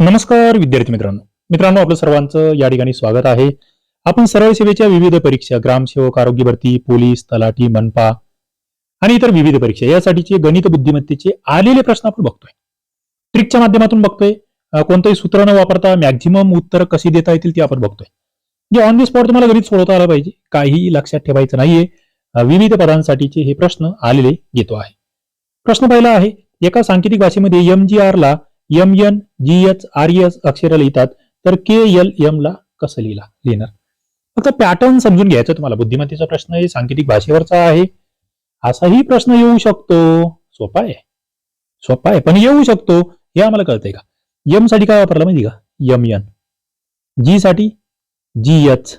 नमस्कार विद्यार्थी मित्रांनो. मित्रांनो आपलं सर्वांचं या ठिकाणी स्वागत आहे. आपण सरळ सेवेच्या विविध परीक्षा ग्रामसेवक आरोग्य भरती पोलीस तलाठी मनपा आणि इतर विविध परीक्षा यासाठीचे गणित बुद्धिमत्तेचे आलेले प्रश्न आपण बघतोय. ट्रिकच्या माध्यमातून बघतोय. कोणतंही सूत्र न वापरता मॅक्झिमम उत्तर कशी देता येतील ती आपण बघतोय. जे ऑन द स्पॉट तुम्हाला गणित सोडवता आलं पाहिजे काही लक्षात ठेवायचं नाहीये. विविध पदांसाठीचे हे प्रश्न आलेले घेतो आहे. प्रश्न पहिला आहे एका सांकेतिक भाषेमध्ये एम जी आर ला M N G H R S अक्षर लिहितात तर के एल एम ला कसं लिहिला? लिहिणार. फक्त पॅटर्न समजून घ्यायचं तुम्हाला. बुद्धिमत्तेचा प्रश्न आहे सांकेतिक भाषेवरचा आहे. असाही प्रश्न येऊ शकतो. सोपा आहे. सोपा आहे. पण येऊ शकतो. हे आम्हाला कळतंय का? यमसाठी काय वापरलं माहिती का? यम एन जी साठी जी एच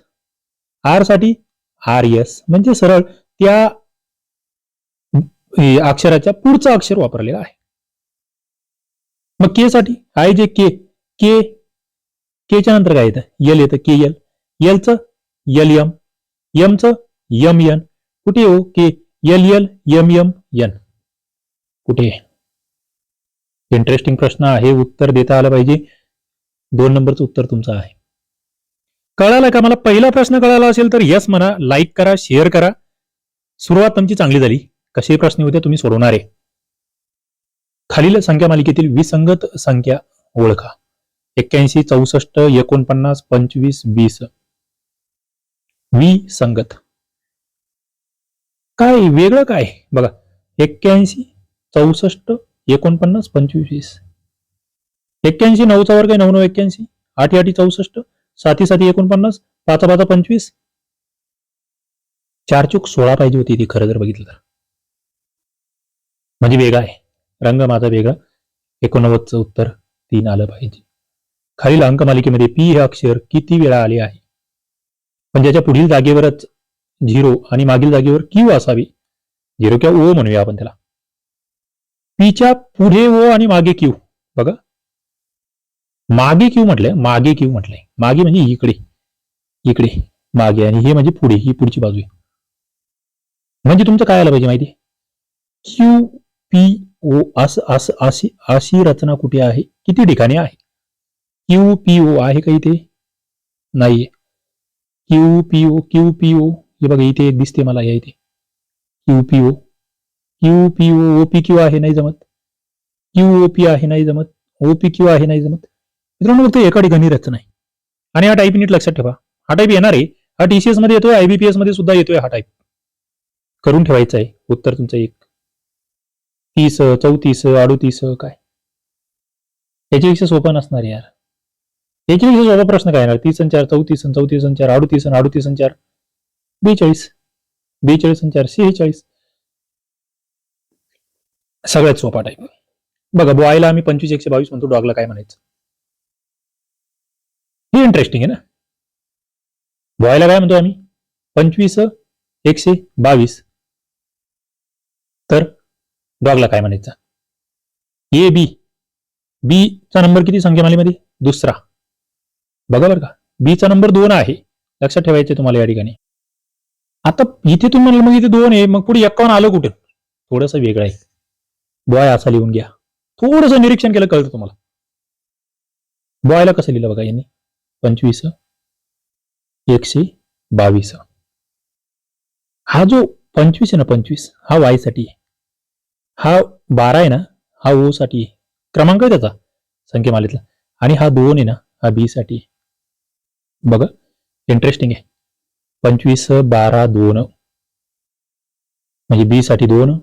आरसाठी आर एस म्हणजे सरळ त्या अक्षराच्या पुढचं अक्षर वापरलेलं आहे. मग के साठी? आय जे के के केच्या नंतर काय येतं? यल येतं के यल यलचं यल यम यमचं यम यन कुठे हो K L L M M N कुठे? इंटरेस्टिंग प्रश्न आहे. उत्तर देता आलं पाहिजे. दोन नंबरचं उत्तर तुमचं आहे. कळालं का? मला पहिला प्रश्न कळाला असेल तर यस म्हणा लाईक करा शेअर करा. सुरुवात तुमची चांगली झाली. कसे प्रश्न होते तुम्ही सोडवणार. आहे खालील संख्या मालिकेतील विसंगत संख्या ओळखा. एक्क्याऐंशी चौसष्ट एकोणपन्नास पंचवीस वीस. विसंगत. काय वेगळं काय? बघा एक्क्याऐंशी चौसष्ट एकोणपन्नास पंचवीस. वीस एक्क्याऐंशी नऊचा वर्ग आहे नऊ नऊ एक्क्याऐंशी. आठ आठी चौसष्ट. साती साती एकोणपन्नास. पाच पाच पंचवीस. चार चूक सोळा पाहिजे होती ती खरं जर बघितलं तर. म्हणजे वेगळा आहे. रंग माझा वेगळा. एकोणनव्वदचं उत्तर तीन आलं पाहिजे. खालील अंक मालिकेमध्ये पी हे अक्षर किती वेळा आले आहे? पण ज्याच्या पुढील जागेवरच झिरो आणि मागील जागेवर क्यू असावी? झिरो किंवा ओ म्हणूया आपण त्याला. पीच्या पुढे ओ आणि मागे क्यू. बघा. मागे क्यू म्हटलंय मागे क्यू म्हटलंय. मागे म्हणजे इकडे. इकडे. मागे आणि हे म्हणजे पुढे ही पुढची बाजू आहे. म्हणजे तुमचं काय आलं पाहिजे माहिती क्यू पी ओ असं असं अशी अशी रचना कुठे आहे? किती ठिकाणी आहे? क्यू पी ओ आहे का इथे? नाहीये. Q P O Q P O हे बघा इथे एक दिसते मला या इथे. Q P O Q P O O P Q आहे नाही जमत. क्यू ओ पी आहे नाही जमत. ओ पी क्यू आहे नाही जमत. मित्रांनो फक्त एका ठिकाणी रचना आहे. आणि हा टाईप नीट लक्षात ठेवा. हा टाईप येणार आहे. हा टीसीएसमध्ये येतोय आयबीपीएसमध्ये सुद्धा येतोय हा टाईप करून ठेवायचा आहे. उत्तर तुमचं एक. तीस चौतीस अडुतीस काय? याच्यापेक्षा सोपा नसणार यार. याच्यापेक्षा सोपा प्रश्न काय येणार? तीस आणि चार चौतीस आणि चौतीस आणि चार अडुतीस आणि आणि चार. बेचाळीस. बेचाळीस आणि चार सेहेचाळीस सगळ्यात सोपा टाईप बघा बॉयला आम्ही पंचवीस एकशे बावीस म्हणतो डॉगला काय म्हणायचं? हे इंटरेस्टिंग आहे ना? बॉयला काय म्हणतो आम्ही? पंचवीस एकशे बावीस. तर? डॉगला काय म्हणायचं? ए बी बी चा नंबर किती संख्यामालेमध्ये दुसरा. बघा बरं का. बी चा नंबर दोन आहे. लक्षात ठेवायचे तुम्हाला या ठिकाणी. आता इथे तुम्ही म्हणलं मग इथे दोन आहे. मग पुढे एक्कावन्न आलं कुठे? थोडस वेगळं आहे. बॉय असा लिहून घ्या. थोडस निरीक्षण केलं कळतं तुम्हाला. बॉयला कसं लिहिलं बघा यांनी? पंचवीस एकशे बावीस. हा जो पंचवीस आहे ना पंचवीस हा वायसाठी आहे. हा बारा आहे ना हा ओ साठी क्रमांक आहे त्याचा संख्येमालेतला आणि हा दोन आहे ना हा बी साठी. बघा इंटरेस्टिंग आहे. पंचवीस बारा दोन. म्हणजे बी साठी दोन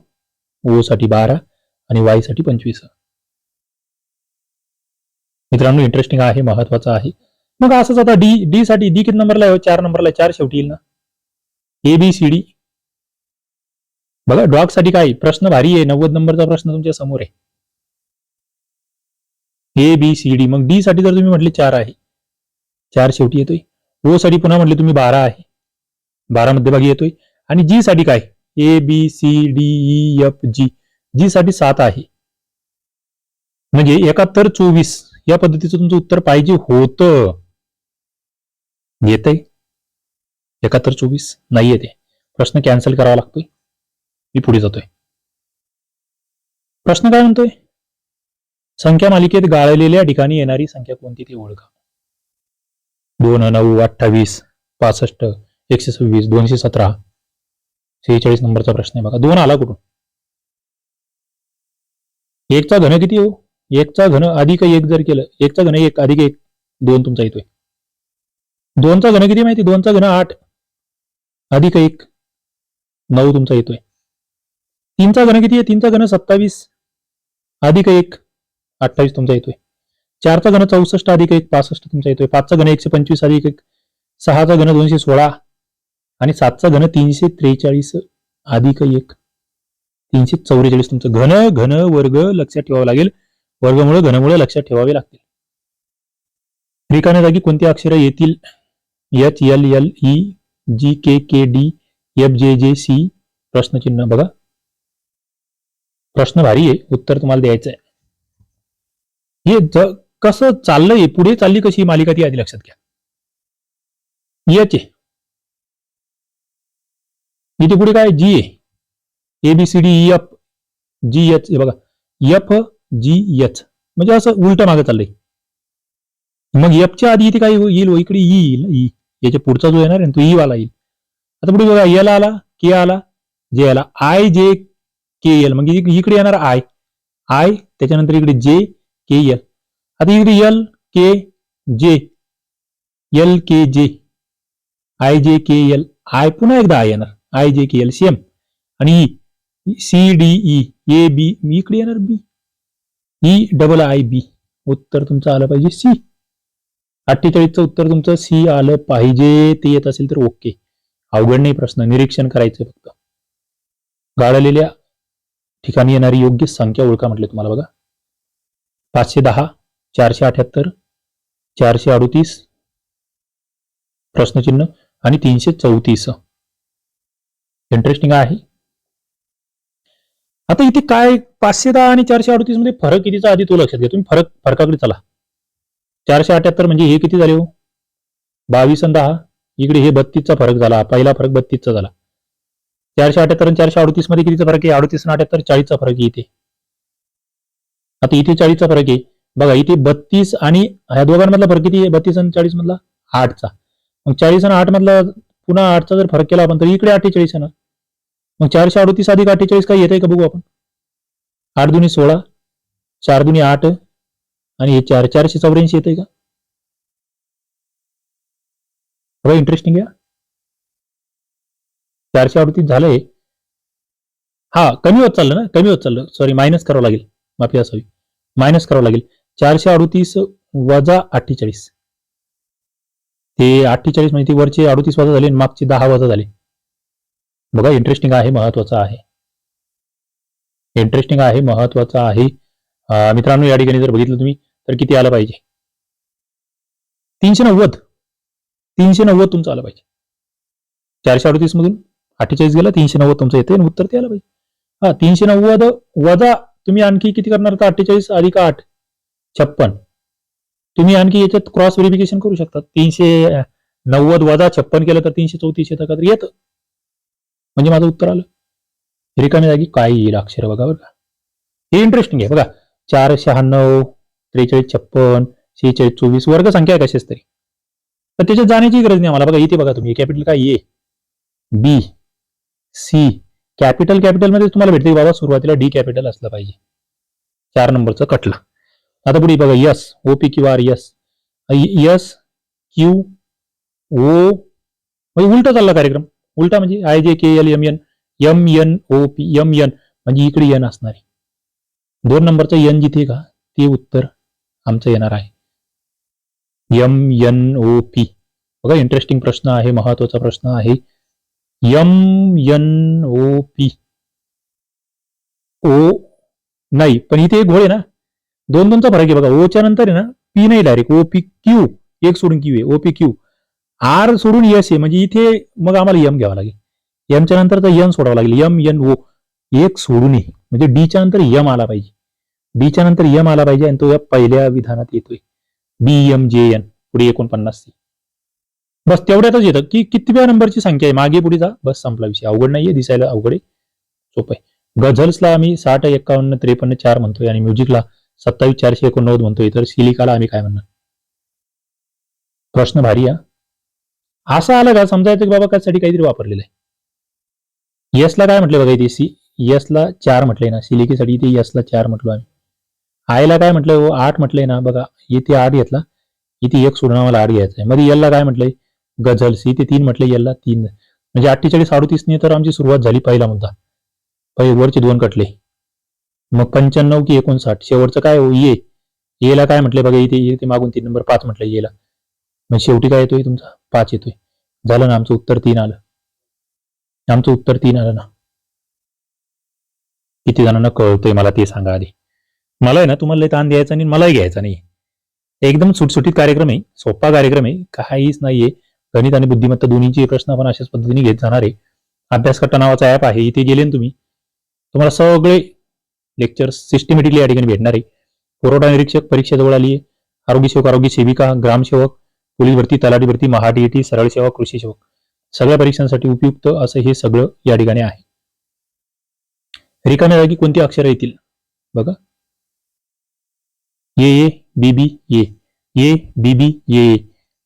ओ साठी बारा आणि वायसाठी पंचवीस. मित्रांनो इंटरेस्टिंग आहे महत्वाचं आहे. मग असंच आता डी डी साठी डी किती नंबरला आहे? चार नंबरला चार शेवटी येईल ना. ए बी सी डी बघा डॉगसाठी काय? प्रश्न भारी आहे. नव्वद नंबरचा प्रश्न तुमच्यासमोर आहे. ए बी सी डी मग डी साठी जर तुम्ही म्हटले चार आहे. चार शेवटी येतोय. ओ साठी पुन्हा म्हटले तुम्ही बारा आहे. बारा मध्यभागी येतोय. आणि जी साठी काय? A B C D E F G G साठी सात आहे. म्हणजे एकाहत्तर चोवीस या पद्धतीचं तुमचं उत्तर पाहिजे होतं. आहे एकाहत्तर चोवीस? नाही येते. प्रश्न कॅन्सल करावा लागतोय. मी पुढे जातोय. प्रश्न काय म्हणतोय? संख्या मालिकेत गाळलेल्या ठिकाणी येणारी संख्या कोणती ती ओळखा. दोन नऊ अठ्ठावीस पासष्ट एकशे सव्वीस दोनशे सतरा. सेहेचाळीस नंबरचा प्रश्न आहे बघा. दोन आला कुठून? एकचा घन किती हो? एकचा घन अधिक एक जर केलं एकचा घन एक अधिक एक दोन तुमचा येतोय. दोनचा घन किती माहिती? दोनचा घन आठ अधिक एक नऊ तुमचा येतोय. तीनचा घन किती आहे? तीनचा घन सत्तावीस. अधिक एक अठ्ठावीस तुमचा येतोय. चारचा घन चौसष्ट अधिक एक पासष्ट तुमचा येतोय. पाचचा घन एकशे पंचवीस अधिक एक. सहाचा घन दोनशे सोळा. आणि सातचा घन तीनशे त्रेचाळीस अधिक एक. तीनशे चौवेचाळीस तुमचं घन घन वर्ग लक्षात ठेवावं लागेल. वर्गमुळे घनमुळे लक्षात ठेवावे लागतील. रिकाम्या जागी कोणती अक्षर येतील? H L L E G K K D F J J C प्रश्नचिन्ह. बघा. प्रश्न भारी आहे उत्तर तुम्हाला द्यायचं आहे. हे ज कसं चाललंय पुढे चालली कशी ही मालिका ती आधी लक्षात घ्या. एच आहे इथे पुढे काय G A. B C D F G H हे बघा. F G H. म्हणजे असं उलट मागे चाललंय. मग एफच्या आधी इथे काय येईल? इकडे ई येईल ई. याच्या पुढचा जो येणार आहे तो ई वाला येईल. आता पुढे बघा एल आला के आला जे आला आय जे के एल मग इकडे येणार आय आय त्याच्यानंतर इकडे जे के एल आता इकडे एल के जे एल के जे I J K L I पुन्हा एकदा आय येणार. I J K L same आणि C D E A B मी इकडे येणार B E double I B उत्तर तुमचं आलं पाहिजे सी अठ्ठेचाळीसचं उत्तर तुमचं सी आलं पाहिजे. ते येत असेल तर ओके अवघड नाही प्रश्न. निरीक्षण करायचं फक्त. गाळलेल्या ठिकाणी येणारी योग्य संख्या ओळखा म्हटले तुम्हाला बघा. पाचशे दहा चारशे अठ्याहत्तर चारशे अडुतीस प्रश्नचिन्ह आणि तीनशे चौतीस. इंटरेस्टिंग आहे. आता इथे काय पाचशे दहा आणि चारशे अडतीसमध्ये फरक कितीचा आधी तो लक्षात घ्या. तुम्ही फरक फरकाकडे चला. चारशे अठ्याहत्तर म्हणजे हे किती झाले हो? बावीस आणि दहा. इकडे हे बत्तीसचा फरक झाला. पहिला फरक बत्तीसचा झाला. चारशे अठ्याहत्तर आणि चारशे अडतीसमध्ये कितीचा फरक आहे? अडतीस आणि अठ्याहत्तर चाळीसचा फरक आहे इथे. आता इथे चाळीसचा फरक आहे. बघा इथे बत्तीस आणि ह्या दोघांमधला फरक किती आहे? बत्तीस आणि चाळीस मधला आठचा. मग चाळीस आणि आठ मधला पुन्हा आठचा जर फरक केला आपण तर इकडे अठ्ठेचाळीस आहे ना? मग चारशे अडतीस अधिक अठ्ठेचाळीस काय येत आहे का बघू आपण? आठ दुनी सोळा चार दुनी आठ आणि हे चार चारशे चौऱ्याऐंशी येते का? इंटरेस्टिंग आहे चारशे अडतीस झालंय हा कमी होत चाललं ना? कमी होत चाललं. सॉरी मायनस करावं लागेल. माफी असावी. मायनस करावं लागेल. चारशे अडतीस वजा अठ्ठेचाळीस. ते अठ्ठेचाळीस म्हणजे ती वरचे अडतीस वजा झाले आणि मागचे दहा वजा झाले. बघा इंटरेस्टिंग आहे महत्वाचं आहे. इंटरेस्टिंग आहे महत्वाचं आहे. मित्रांनो या ठिकाणी जर बघितलं तुम्ही तर किती आलं पाहिजे? तीनशे नव्वद. तीनशे नव्वद तुमचं आलं पाहिजे. चारशे अडतीस मधून अठ्ठेचाळीस गेला तीनशे नव्वद तुमचं येते आणि उत्तर ते आलं पाहिजे. हा तीनशे नव्वद वजा तुम्ही आणखी किती करणार तर अठ्ठेचाळीस अधिक आठ छप्पन. तुम्ही आणखी याच्यात क्रॉस व्हेरिफिकेशन करू शकता. तीनशे नव्वद वजा छप्पन केलं तर तीनशे चौतीस येतं का तर येतं. म्हणजे माझं उत्तर आलं. रिकामी जागी काय येईल अक्षर बघा बरं का. हे इंटरेस्टिंग आहे. बघा चार शहाण्णव त्रेचाळीस छप्पन शेहेचाळीस चोवीस वर्ग संख्या आहे कशाच तरी. तर त्याच्यात जाण्याची गरज नाही आम्हाला. बघा इथे बघा तुम्ही. कॅपिटल काय ए. B C. कॅपिटल कॅपिटलमध्ये तुम्हाला भेटते की बाबा सुरुवातीला डी कॅपिटल असलं पाहिजे. चार नंबरचं कटला. आता पुढे बघा S O P Q R S. S Q O म्हणजे उलटा चालला कार्यक्रम. उलटा म्हणजे I J K L M N M N O P M N म्हणजे इकडे एन असणारी. दोन नंबरचं एन जिथे का ते उत्तर आमचं येणार आहे. M N O P. बघा इंटरेस्टिंग प्रश्न आहे महत्त्वाचा प्रश्न आहे. M N O P. O नाही पण इथे एक घोळ आहे ना. दोन दोनचा फरक आहे बघा. ओच्या नंतर आहे ना पी नाही डायरेक्ट ओ पी क्यू. एक सोडून क्यू आहे. O P Q. आर सोडून यस आहे. म्हणजे इथे मग आम्हाला यम घ्यावा लागेल. यमच्या नंतर तर यन सोडावं लागेल. M N O. एक सोडून ये म्हणजे डीच्या नंतर यम आला पाहिजे. डीच्या नंतर यम आला पाहिजे आणि तो या पहिल्या विधानात येतोय. B M J N. पुढे एकोणपन्नास सी बस तेवढ्यातच येतं. की कितव्या नंबरची संख्या आहे? मागे पुढे जा. बस संपला विषय. अवघड नाहीये दिसायला अवघड आहे. सोपं आहे. गझल्सला आम्ही साठ एक्कावन्न त्रेपन्न चार म्हणतोय आणि म्युझिकला सत्तावीस चारशे एकोणनव्वद म्हणतोय. तर सिलिकाला आम्ही काय म्हणणार? प्रश्न भारी हा. असा आला का? समजायचं की बाबा कशासाठी काहीतरी वापरलेलं आहे. यसला काय म्हटलं बघा इथे? सी. यसला चार म्हटलंय ना. सिलिकेसाठी इथे यसला चार म्हटलो आम्ही. आयला काय म्हटलंय? हो आठ म्हटलंय ना. बघा इथे आठ घेतला. इथे एक सोडून आम्हाला आठ घ्यायचा आहे मध्ये यलला काय म्हटलंय? गझल सी ते तीन म्हटले याला तीन. म्हणजे अठ्ठेचाळीस अडतीसने तर आमची सुरुवात झाली पहिला मुद्दा. पहिले वरचे दोन कटले. मग पंच्याण्णव की एकोणसाठ शेवटचं काय हो? ये. येला काय म्हटलंय बघा इथे इथे मागून तीन नंबर पाच म्हटलंय येला. मग शेवटी काय येतोय तुमचा? पाच येतोय. झालं ना आमचं उत्तर तीन आलं. आमचं उत्तर तीन आलं ना. किती जणांना कळतोय मला ते सांगा आधी. मला आहे ना तुम्हाला लय ताण द्यायचा नाही मलाही घ्यायचा नाही. एकदम सुटसुटीत कार्यक्रम आहे सोपा कार्यक्रम आहे काहीच नाहीये. गणित आणि बुद्धिमत्ता दोन्हीचे प्रश्न आपण अशाच पद्धतीने घेत जाणार आहे. अभ्यासकट्टा नावाचा ॲप आहे. इथे गेले तुम्ही तुम्हाला सगळे लेक्चर सिस्टमॅटिकली या ठिकाणी भेटणार आहे. पुरवठा निरीक्षक परीक्षा जवळ आली आहे. आरोग्य सेवक आरोग्य सेविका ग्रामसेवक पोलीस भरती तलाठी भरती महाडीएटी सरळ सेवा कृषी सेवक. सगळ्या परीक्षांसाठी उपयुक्त असं हे सगळं या ठिकाणी आहे. रिकाम्या जागी कोणती अक्षरं येतील? बघा. ए A B B A. A B B A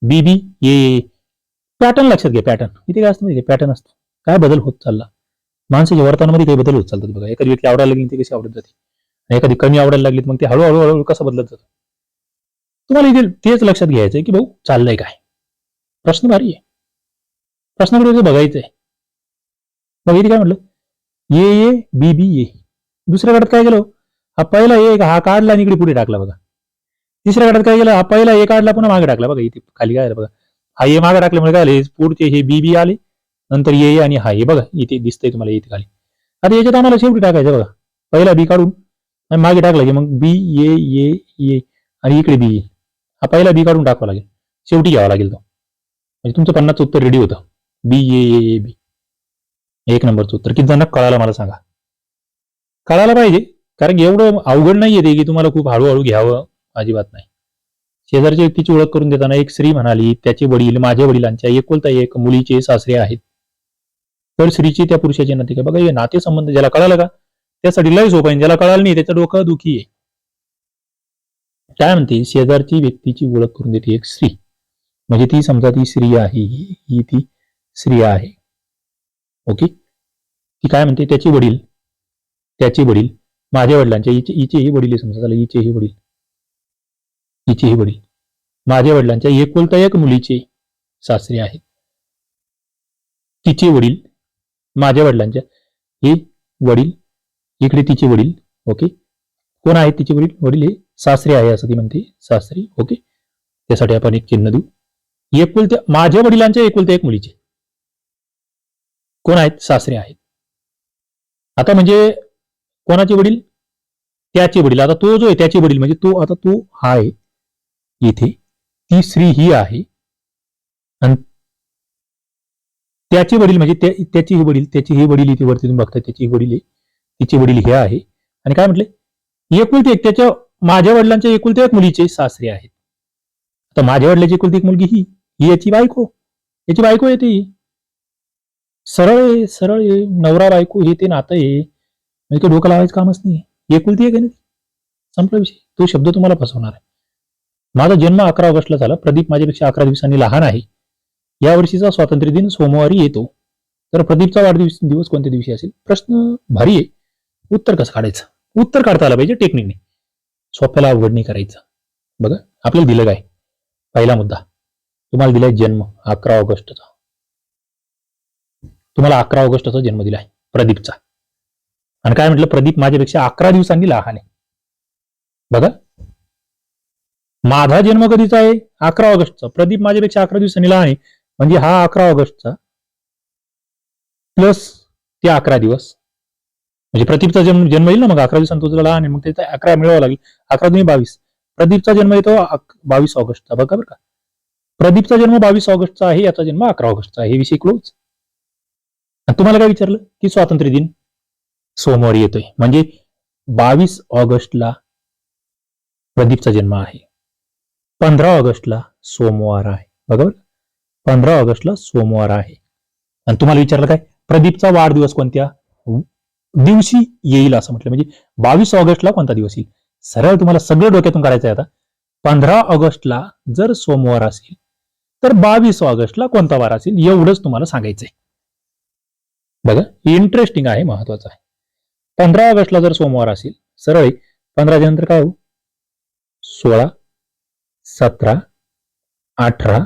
B B A. Pattern लक्षात घ्या पॅटर्न इथे काय असतं म्हणजे पॅटर्न असतो. काय बदल होत चालला? माणसाच्या वर्तनामध्ये काही बदल होत चालतात बघा. एखादी व्यक्ती आवडायला लागली ती कशी आवडत जाते? आणि एखादी कमी आवडायला लागली मग ते हळूहळू हळूहळू कसं बदलत जातं? तुम्हाला इथे तेच लक्षात घ्यायचंय की भाऊ चाललंय काय? प्रश्न भारी आहे. प्रश्नाकडे बघायचंय? मग इथे काय म्हटलं? ये ये बी बी ये दुसऱ्या गटात काय गेलो हा पहिला एक हा काढला आणि इकडे पुढे टाकला बघा. तिसऱ्या गटात काय गेलं हा पहिला ए काढला पुन्हा मागे टाकला बघा. इथे खाली काय बघा? हा ए मागे टाकल्यामुळे काय झाले? पुढचे हे बी बी आले नंतर ये आणि हा ए बघा इथे दिसतंय तुम्हाला इथे खाली. आता याच्यात आम्हाला शेवटी टाकायचं बघा. पहिला बी काढून मागे टाकला की मग बी ए ए ए आणि इकडे बी ए हा पहिला बी काढून टाकावा लागेल. शेवटी घ्यावा लागेल तो. म्हणजे तुमचं पन्नासचं उत्तर रेडी होतं. बी ए ए ए बी एक नंबरचं उत्तर. किती जणांना कळालं मला सांगा. कळायला पाहिजे. कारण की एवढं अवघड नाही ते की तुम्हाला खूप हळूहळू घ्यावं अजिबात नाही. शेजारच्या व्यक्तीची ओळख करून देताना एक स्त्री म्हणाली त्याचे वडील माझ्या वडिलांच्या एकोलता एक मुलीचे सासरे आहेत. तर स्त्रीचे त्या पुरुषाचे नाते काय? बघा हे नातेसंबंध ज्याला कळालं का? त्यासाठी लय सोपं आहे ज्याला कळालं नाही त्याचं डोकं दुखी आहे. काय म्हणते? शेजारची व्यक्तीची ओळख करून देते एक स्त्री. म्हणजे ती समजा ती स्त्री आहे ही ती स्त्री आहे. ओके? ती काय म्हणते? त्याचे वडील त्याचे वडील माझ्या वडिलांच्या हिचे हिचेही वडील आहे समजा झालं हिचेही वडील. तिचेही वडील. माझ्या वडिलांच्या एकुलता एक मुलीचे सासरे आहेत. तिचे वडील माझ्या वडिलांच्या हे वडील इकडे तिचे वडील ओके? कोण आहेत तिचे वडील? वडील हे सासरे आहे असं ती म्हणते सासरी ओके? त्यासाठी आपण एक चिन्ह देऊ. एकुलत्या माझ्या वडिलांच्या एकुलत्या एक मुलीचे. कोण आहेत? सासरे आहेत. आता म्हणजे कोणाचे वडील? त्याचे वडील. आता तो जो आहे त्याचे वडील. म्हणजे तो आता तो हा आहे. येथे. ती स्त्री ही आहे. आणि त्याचे वडील म्हणजे त्याची त्याचे हे वडील त्याचे हे वडील इथे वरती तुम्ही बघताय त्याचे वडील आहे. तिचे वडील हे आहे. आणि काय म्हटले? एकुलते एक त्याच्या माझ्या वडिलांच्या एकुलते एक मुलीचे सासरे आहेत. आता माझ्या वडिलाची एकुलती एक मुलगी ही ही याची बायको. याची बायको येते सरळ आहे सरळ आहे. नवरा बायको हे ते नातं आहे. म्हणजे तो डोकं लावायचं कामच नाही. एकुलती एक आहे ना संपला विषय. तो शब्द तुम्हाला फसवणार आहे. माझा जन्म अकरा ऑगस्टला झाला. प्रदीप माझ्यापेक्षा अकरा दिवसांनी लहान आहे. या वर्षीचा स्वातंत्र्य दिन सोमवारी येतो. तर प्रदीपचा वाढदिवस दिवस कोणत्या दिवशी असेल? प्रश्न भारी आहे. उत्तर कसं काढायचं? उत्तर काढता आलं पाहिजे टेक्निकने सोप्याला अवघड नाही करायचं. बघा आपल्याला दिलं काय? पहिला मुद्दा. तुम्हाला दिलाय जन्म अकरा ऑगस्टचा. तुम्हाला अकरा ऑगस्टचा जन्म दिलाय प्रदीपचा. आणि काय म्हटलं? प्रदीप माझ्यापेक्षा अकरा दिवसांनी लहान आहे. बघा माझा जन्म कधीचा आहे? अकरा ऑगस्टचा. प्रदीप माझ्यापेक्षा अकरा दिवसांनी लहान आहे. म्हणजे हा अकरा ऑगस्टचा. प्लस ते अकरा दिवस. म्हणजे प्रदीपचा जन्म जन्म येईल ना मग? अकरा दिवसांत तुझा लहान आहे. मग त्याचा अकरा मिळवावं लागेल. अकरा तुम्ही बावीस. प्रदीपचा जन्म येतो बावीस ऑगस्टचा. बघा बरं का. प्रदीपचा जन्म बावीस ऑगस्टचा आहे. याचा जन्म अकरा ऑगस्टचा आहे. हे विषय क्लोज आणि तुम्हाला काय विचारलं? की स्वातंत्र्य दिन? सोमवारी येतोय. म्हणजे बावीस ऑगस्टला प्रदीपचा जन्म आहे. पंधरा ऑगस्टला सोमवार आहे. बघा पंधरा ऑगस्टला सोमवार आहे. आणि तुम्हाला विचारलं काय? प्रदीपचा वाढदिवस कोणत्या? दिवशी येईल असं म्हटलं. म्हणजे बावीस ऑगस्टला कोणता दिवस येईल? सरळ तुम्हाला सगळं डोक्यातून काढायचं आहे आता. पंधरा ऑगस्टला जर सोमवार असेल तर बावीस ऑगस्टला कोणता वार असेल एवढंच तुम्हाला सांगायचंय बघा इंटरेस्टिंग आहे महत्वाचं आहे. पंधरा ऑगस्टला जर सोमवार असेल सरळ पंधराच्या नंतर काय हो सोळा सतरा अठरा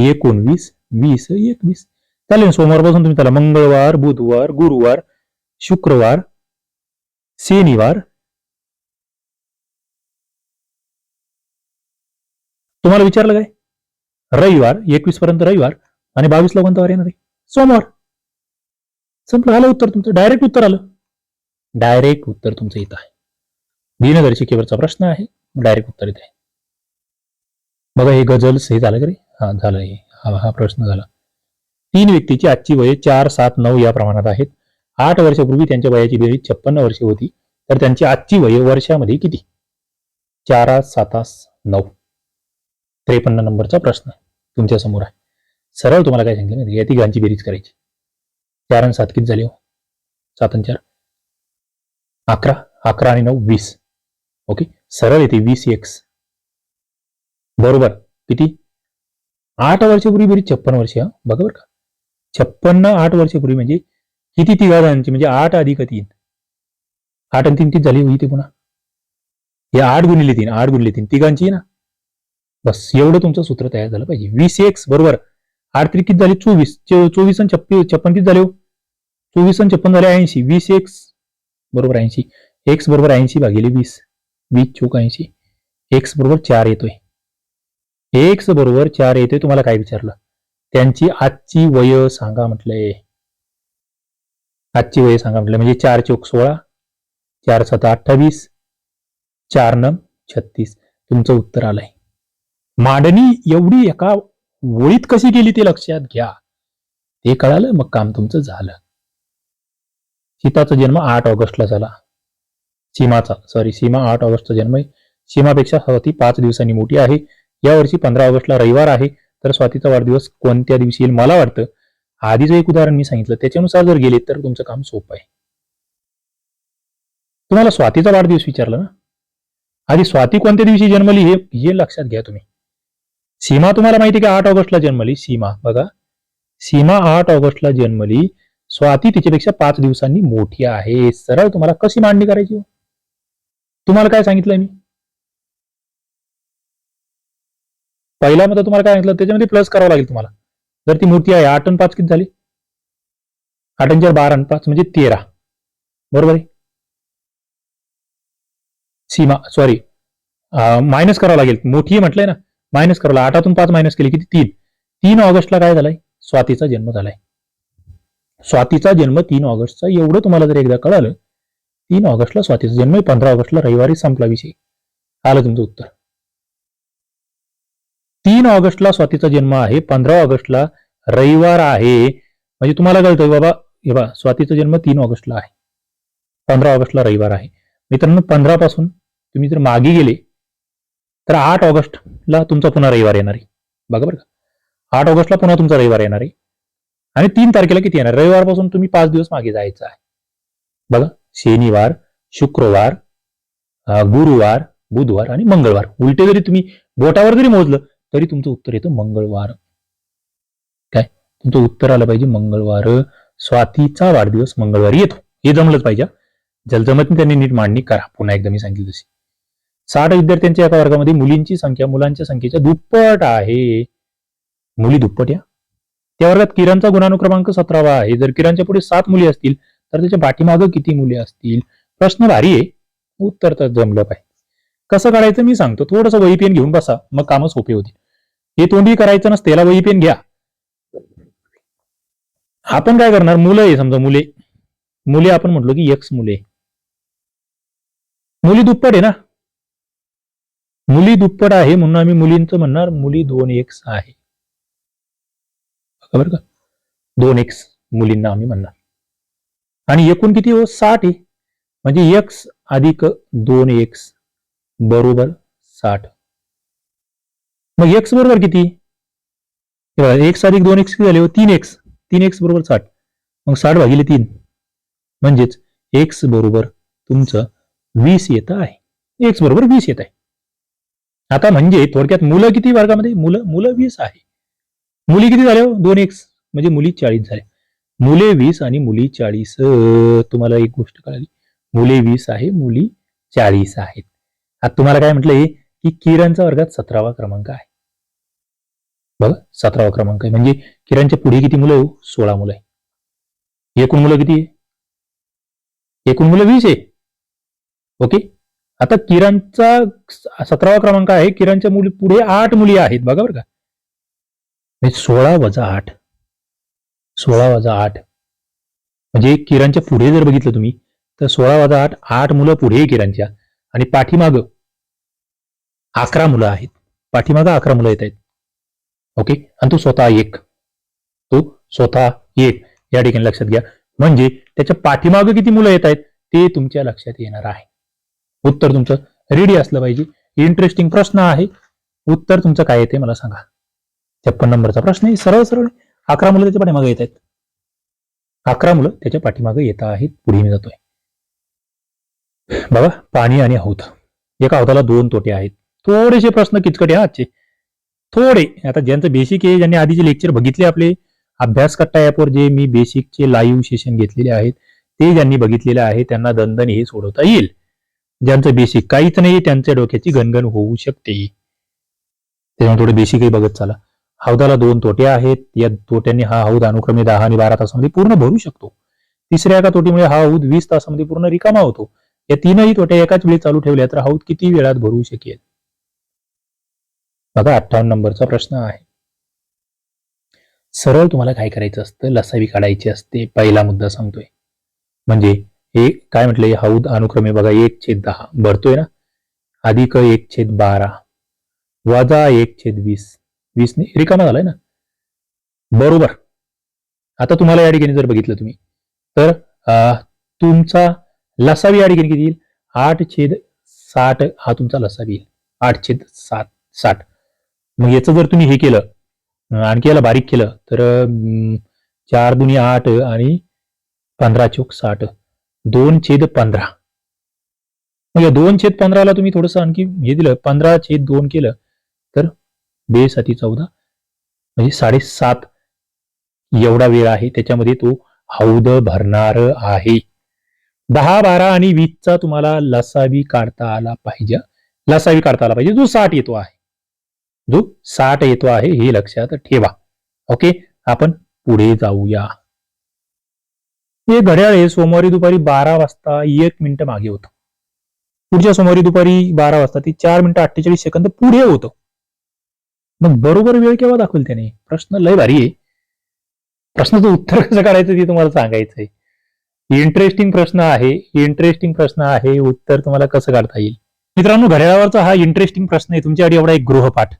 एकोणवीस वीस एकवीस. चालेल सोमवारपासून तुम्ही त्याला मंगळवार बुधवार गुरुवार शुक्रवार शनिवार. तुम्हाला विचारलं काय? रविवार एकवीस पर्यंत रविवार आणि बावीसला कोणता वार येणार आहे? सोमवार. संपलं आलं उत्तर तुमचं. डायरेक्ट उत्तर आलं. डायरेक्ट उत्तर तुमचं इथं आहे. दिनदर्शिकेवरचा प्रश्न आहे. डायरेक्ट उत्तर इथे आहे. बघा हे गजल हे झालं का रे? हा झालं हे. हा हा प्रश्न झाला. तीन व्यक्तीची आजची वय चार सात नऊ या प्रमाणात आहेत. आठ वर्षापूर्वी त्यांच्या वयाची बेरीज छप्पन्न वर्षे होती. तर त्यांची आजची वय वर्षामध्ये किती? चार सातास नऊ. त्रेपन्न नंबरचा प्रश्न तुमच्यासमोर आहे. सरळ तुम्हाला काय सांगितलं माहिती या तिघांची बेरीज करायची. चार आणि सात किती झाले हो? सात आणि चार. अकरा. अकरा आणि नऊ वीस. ओके? सरळ येते वीस एक्स. बरोबर. किती? आठ वर्षापूर्वी बेरीज छप्पन वर्ष बघा बरं का. छप्पन्न आठ वर्षापूर्वी म्हणजे किती तिघा जणांची म्हणजे आठ अधिक तीन. आठ आणि तीन किती झाली होती पुन्हा? हे आठ गुणिले तीन आठ गुणिले तीन. तिघांची ना? बस एवढं तुमचं सूत्र तयार झालं पाहिजे. वीस एक्स बरोबर. आठ त्रिक किती झाले? चोवीस. चोवीस आणि छप्पी छप्पन किती झाले हो? चोवीस आणि छप्पन झाले ऐंशी. वीस एक्स बरोबर ऐंशी. एक्स बरोबर ऐंशी भागिले वीस. वीस चोक ऐंशी. एक्स बरोबर चार येतोय. एक्स बरोबर चार येतोय तुम्हाला काय विचारलं? त्यांची आजची वय सांगा म्हटलंय आजची वय सांगा म्हटलं. म्हणजे चार चौक सोळा चार सात अठ्ठावीस चार नम छत्तीस. तुमचं उत्तर आलंय. मांडणी एवढी एका ओळीत कशी केली ते लक्षात घ्या. ते कळालं मग काम तुमचं झालं. सीताचा जन्म आठ ऑगस्टला झाला. सीमाचा सॉरी सीमा आठ ऑगस्टचा जन्म आहे. सीमापेक्षा ती पाच दिवसांनी मोठी आहे. यावर्षी पंधरा ऑगस्टला रविवार आहे तर स्वातीचा वाढदिवस कोणत्या दिवशी येईल मला वाटतं. आधीच एक उदाहरण मी सांगितलं त्याच्यानुसार जर गेले तर तुमचं काम सोपं आहे. तुम्हाला स्वातीचा वाढदिवस विचारला ना? आधी स्वाती कोणत्या दिवशी जन्मली हे हे लक्षात घ्या तुम्ही. सीमा तुम्हाला माहिती आहे की आठ ऑगस्टला जन्मली सीमा बघा. सीमा आठ ऑगस्टला जन्मली स्वाती तिच्यापेक्षा पाच दिवसांनी मोठी आहे. सरळ तुम्हाला कशी मांडणी करायची हो? तुम्हाला काय सांगितलंय मी? पहिला मध्ये तुम्हाला काय सांगितलं? त्याच्यामध्ये प्लस करावं लागेल तुम्हाला. जर ती मूर्ती आहे आठ आणि पाच किती झाली? आठ आणि चार बारा आणि पाच म्हणजे तेरा. बरोबर आहे? सीमा सॉरी मायनस करावं लागेल. मोठी आहे म्हटलंय ना मायनस करावं लागेल. आठातून पाच मायनस केली किती? तीन. तीन ऑगस्टला काय झालाय? स्वातीचा जन्म झालाय. स्वातीचा जन्म तीन ऑगस्टचा. एवढं तुम्हाला जर एकदा कळालं तीन ऑगस्टला स्वातीचा जन्म पंधरा ऑगस्टला रविवारी संपला विषय. आलं तुमचं उत्तर. तीन ऑगस्टला स्वातीचा जन्म आहे पंधरा ऑगस्टला रविवार आहे. म्हणजे तुम्हाला कळतंय बाबा हे बा स्वातीचा जन्म तीन ऑगस्टला आहे. पंधरा ऑगस्टला रविवार आहे. मित्रांनो पंधरा पासून तुम्ही जर मागे गेले तर आठ ऑगस्टला तुमचा पुन्हा रविवार येणार आहे. बघा बरं का. आठ ऑगस्टला पुन्हा तुमचा रविवार येणार आहे. आणि तीन तारखेला किती येणार? रविवारपासून तुम्ही पाच दिवस मागे जायचं आहे. बघा शनिवार शुक्रवार गुरुवार बुधवार आणि मंगळवार. उलटे जरी तुम्ही बोटावर जरी मोजलं तरी तुमचं उत्तर येतं मंगळवार. काय? तुमचं उत्तर आलं पाहिजे मंगळवार. स्वातीचा वाढदिवस मंगळवारी येतो. हे जमलंच पाहिजे जलजमत त्यांनी नीट मांडणी करा. पुन्हा एकदा मी सांगितलं तशी. साठ विद्यार्थ्यांच्या एका वर्गामध्ये मुलींची संख्या मुलांच्या संख्येच्या दुप्पट आहे. मुली दुप्पट या? त्या वर्गात किरणचा गुणानुक्रमांक सतरावा आहे. जर किरणच्या पुढे सात मुली असतील तर त्याच्या पाठीमागं किती मुली असतील? प्रश्न भारी आहे. उत्तर तर जमलं पाहिजे. कसं काढायचं मी सांगतो. थोडंसं वही पेन घेऊन बसा. मग कामं सोपे होतील. हे तोंडी करायचं नसते त्याला वही पेन घ्या. आपण काय करणार? मुलं आहे समजा मुले. मुले आपण म्हटलो की एक्स मुले. मुली दुप्पट आहे ना? मुली दुप्पट आहे म्हणून आम्ही मुलींचं म्हणणार मुली दोन एक्स आहे. बरं का? दोन एक्स मुलींना आम्ही म्हणणार. आणि एकूण किती हो? साठ आहे. म्हणजे एक्स अधिक दोन एक्स बरोबर साठ. मग एक्स बरोबर किती? एक्स अधिक दोन एक्स किती झाले? तीन एक्स तीन एक्स बरोबर साठ. मग साठ भागिले तीन. म्हणजेच एक्स बरोबर तुमचं वीस येत आहे. एक्स बरोबर वीस येत आहे. आता म्हणजे थोडक्यात मुलं किती वर्गामध्ये? मुलं मुलं वीस आहे. मुली किती झाल्या हो? दोन एक्स म्हणजे मुली चाळीस झाल्या मुले वीस आणि मुली चाळीस. तुम्हाला एक गोष्ट कळाली. मुले वीस आहे मुली चाळीस आहेत. आता तुम्हाला काय म्हटलंय की किरणचा वर्गात सतरावा क्रमांक आहे. बघा सतरावा क्रमांक आहे. म्हणजे किरणच्या पुढे किती मुलं येऊ हो? सोळा मुलं आहे. एकूण मुलं किती आहे? एकूण मुलं वीस आहे. ओके? आता किरणचा सतरावा क्रमांक आहे. किरणच्या मुली पुढे आठ मुली आहेत. बघा बरं का. म्हणजे सोळा वजा आठ. सोळा वजा आठ. म्हणजे किरणच्या पुढे जर बघितलं तुम्ही तर सोळा वजा आठ आठ मुलं पुढे किरणच्या. आणि पाठीमाग अकरा मुलं आहेत. पाठीमाग अकरा मुलं येत आहेत. ओके आणि तो स्वतः एक. तो स्वतः एक. या ठिकाणी लक्षात घ्या. म्हणजे त्याच्या पाठीमागे किती मुलं येत आहेत? ते तुमच्या लक्षात येणार आहे. उत्तर तुमचं रेडी असलं पाहिजे. इंटरेस्टिंग प्रश्न आहे. उत्तर तुमचं काय येते मला सांगा. छप्पन नंबरचा प्रश्न आहे. सरळ सरळ. अकरा मुलं त्याच्या पाठीमागे येत आहेत. अकरा मुलं त्याच्या पाठीमागे येत आहेत. पुढे मी जातोय. बाबा पाणी आणि हौद. एका हौदाला दोन तोटे आहेत. थोडेसे प्रश्न किचकट आहे आजचे थोडे. आता ज्यांचं बेसिक आहे ज्यांनी आधीचे लेक्चर बघितले आपले अभ्यास कट्टा ॲपवर जे मी बेसिकचे लाईव्ह सेशन घेतलेले आहेत ते ज्यांनी बघितलेले आहे त्यांना दंदन हे सोडवता येईल. ज्यांचं बेसिक काहीच नाही त्यांच्या डोक्याची गणगण होऊ शकते. त्याच्यामुळे थोडं बेसिकही बघत चाला. हौदाला दोन तोटे आहेत. या तोट्यांनी हा हौद अनुक्रमे दहा आणि बारा तासामध्ये पूर्ण भरू शकतो. तिसऱ्या एका तोटीमुळे हा हौद वीस तासामध्ये पूर्ण रिकामा होतो. या तीनही तोट्या एकाच वेळी चालू ठेवल्या तर हौद किती वेळात भरू शकेल? बघा अठ्ठावन्न नंबरचा प्रश्न आहे. सरळ तुम्हाला काय करायचं असतं? लसावी काढायची असते. पहिला मुद्दा सांगतोय. म्हणजे एक काय म्हटलंय हौद अनुक्रमे बघा एक छेद दहा. भरतोय ना? अधिक एक छेद बारा. वजा एक छेद वीस. वीस ने रिकामा झालाय ना? बरोबर. आता तुम्हाला या ठिकाणी जर बघितलं तुम्ही तर तुमचा लसावी या ठिकाणी किती येईल? आठ छेद साठ हा तुमचा लसावी येईल. आठ छेद सात साठ. मग याचं जर तुम्ही हे केलं आणखी याला बारीक केलं तर चार दुनी आठ आणि पंधरा चोक साठ दोन छेद पंधरा. मग या दोन छेद पंधराला तुम्ही थोडस आणखी हे दिलं पंधरा छेद दोन केलं तर बेसाठी चौदा म्हणजे साडेसात एवढा वेळ आहे त्याच्यामध्ये तो हौद भरणार आहे. दहा बारा आणि वीसचा तुम्हाला लसावी काढता आला पाहिजे. लसावी काढता आला पाहिजे जो साठ येतो आहे. जो साठ येतो आहे हे लक्षात ठेवा. ओके? आपण पुढे जाऊया. हे घड्याळ हे सोमवारी दुपारी बारा वाजता एक मिनिट मागे होतं. पुढच्या सोमवारी दुपारी बारा वाजता ती चार मिनिटं अठ्ठेचाळीस सेकंद पुढे होतं. मग बरोबर वेळ केव्हा दाखवेल त्याने? प्रश्न लय भारी आहे. प्रश्नाचं उत्तर कसं काढायचं ते तुम्हाला सांगायचंय. इंटरेस्टिंग प्रश्न आहे इंटरेस्टिंग प्रश्न आहे उत्तर तुम्हाला कसं काढता येईल? मित्रांनो घड्याळावरचा हा इंटरेस्टिंग प्रश्न आहे. तुमच्यासाठी एवढा एक गृहपाठ.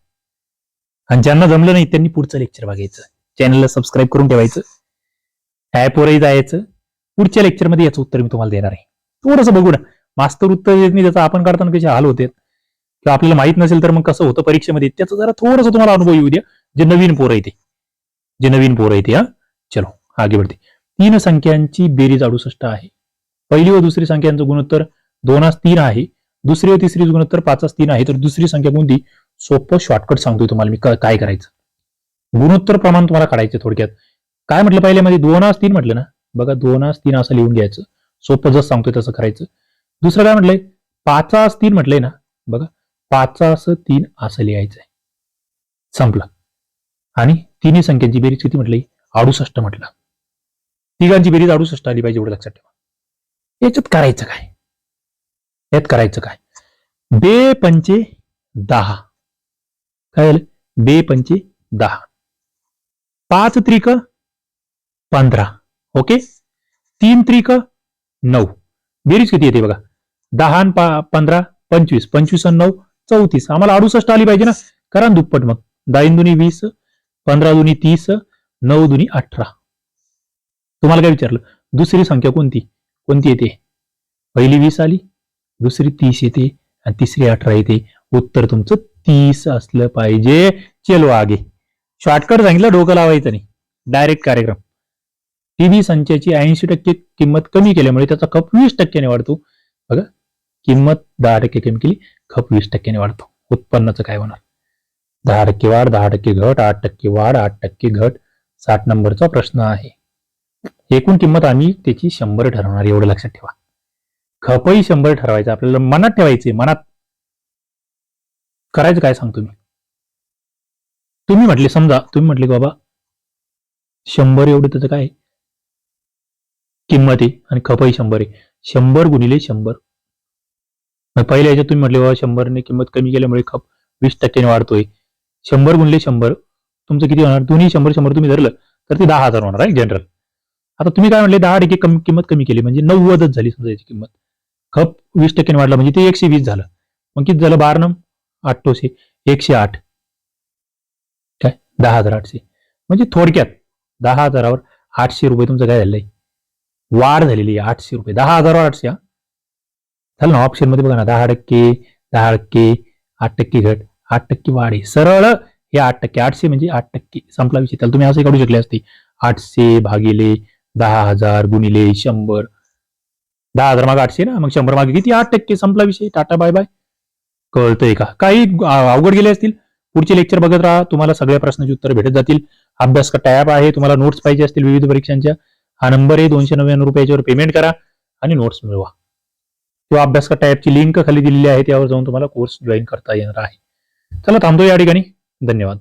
आणि ज्यांना जमलं नाही त्यांनी पुढचं लेक्चर बघायचं. चॅनलला सबस्क्राईब करून ठेवायचं. ॲपवरही जायचं. पुढच्या लेक्चरमध्ये याचं उत्तर मी तुम्हाला देणार आहे. थोडंसं बघू ना. मास्तर उत्तर देत नाही त्याचा आपण काढताना कसे हाल होते किंवा आपल्याला माहीत नसेल तर मग कसं होतं परीक्षेमध्ये त्याचं जरा थोडंसं तुम्हाला अनुभव येऊ द्या. जे नवीन पोरं येते जे नवीन पोरं येते हा. चलो आगे बढ़ते. तीन संख्यांची बेरीज अडुसष्ट आहे. पहिली व दुसरी संख्यांचं गुणोत्तर दोनास तीन आहे. दुसरी व तिसरी गुणोत्तर पाचास तीन आहे. तर दुसरी संख्या कोणती? सोपं शॉर्टकट सांगतोय तुम्हाला मी काय करायचं. गुणोत्तर प्रमाण तुम्हाला काढायचं थोडक्यात. काय म्हटलं दोन आज तीन म्हटलं ना? बघा दोन आस तीन असं लिहून घ्यायचं. सोपं जसं सांगतोय तसं करायचं. दुसरं काय म्हटलंय? पाचास तीन म्हटलंय ना? बघा पाच असं तीन असं लिहायचंय. संपलं. आणि तिन्ही संख्यांची बेरीज किती म्हटली? अडुसष्ट म्हटलं. तिघांची बेरीज अडुसष्ट आली पाहिजे एवढं लक्षात ठेवा. याच्यात करायचं काय? यात करायचं काय? बे पंचे दहा. काय झालं? बे पंचे दहा. पाच त्रिक पंधरा. ओके? तीन त्रिक नऊ. बेरीज किती येते बघा? दहा आणि पा- पंधरा पंचवीस. पंचवीस आणि नऊ चौतीस. आम्हाला अडुसष्ट आली पाहिजे ना? करा दुप्पट मग. दहा दुनी वीस पंधरा दुनी तीस नऊ दुनी अठरा. तुम्हाला काय विचारलं? दुसरी संख्या कोणती? कोणती येते? पहिली वीस आली दुसरी तीस येते आणि तिसरी अठरा येते. उत्तर तुमचं तीस असलं पाहिजे. चलो आगे. शॉर्टकट सांगितलं डोकं लावायचं नाही. डायरेक्ट कार्यक्रम. टीव्ही संचाची ऐंशी टक्के किंमत कमी केल्यामुळे त्याचा खप वीस टक्क्याने वाढतो. बघा किंमत दहा टक्के कमी केली खप वीस टक्क्याने वाढतो. उत्पन्नाचं काय होणार? दहा टक्के वाढ दहा टक्के घट आठ टक्के वाढ आठ टक्के घट. साठ नंबरचा प्रश्न आहे. एकूण किंमत आम्ही त्याची शंभर ठरवणार एवढं लक्षात ठेवा. खपही शंभर ठरवायचं आपल्याला मनात ठेवायचे मनात करायचं काय सांगतो मी? तुम्ही म्हटले समजा तुम्ही म्हटले की बाबा शंभर एवढं त्याचं काय? किंमत आहे आणि खपही शंभर आहे. शंभर गुणिले शंभर. पहिल्या याच्यात तुम्ही म्हटले बाबा शंभरने किंमत कमी केल्यामुळे खप वीस टक्क्याने वाढतोय. शंभर गुणिले शंभर तुमचं किती होणार? दोन्ही शंभर शंभर तुम्ही धरलं तर ते दहा हजार होणार आहे जनरल आता तुम्ही काय म्हटले दहा टक्के कमी किंमत कमी केली म्हणजे नव्वदच झाली समजा याची किंमत. खप वीस टक्क्याने वाढला म्हणजे ते एकशे वीस झालं. मग किती झालं? बार नम? आठशे एकशे आठ. काय? दहा हजार आठशे. म्हणजे थोडक्यात दहा हजारावर आठशे रुपये तुमचं काय झालंय? वाढ झालेली आहे आठशे रुपये. दहा हजारावर आठशे हा? झालं ना? ऑप्शनमध्ये बघा ना दहा टक्के दहा टक्के आठ टक्के घट आठ टक्के वाढ आहे. सरळ हे आठ टक्के आठशे म्हणजे आठ टक्के संपला विषय. त्याला तुम्ही असे काढू शकले असते. आठशे भागिले दहा हजार गुणिले शंभर. दहा हजार मागे आठशे ना? मग शंभर मागे किती? आठ टक्के संपला विषय. Tata bye bye. कळतंय का? काही अवघड गेले असतील. पुढचे लेक्चर बघत राहा. तुम्हाला सगळ्या प्रश्नाची उत्तर भेटत जातील. अभ्यास टॅब आहे? तुम्हाला नोट्स पाहिजे असतील विविध परीक्षांच्या. हा नंबर आहे. दोनशे नव्याण्णव रुपयाच्यावर पेमेंट करा आणि नोट्स मिळवा. किंवा अभ्यास का टॅबची लिंक खाली दिलेली आहे. त्यावर जाऊन तुम्हाला कोर्स जॉईन करता येणार आहे. चला थांबतो या ठिकाणी. धन्यवाद.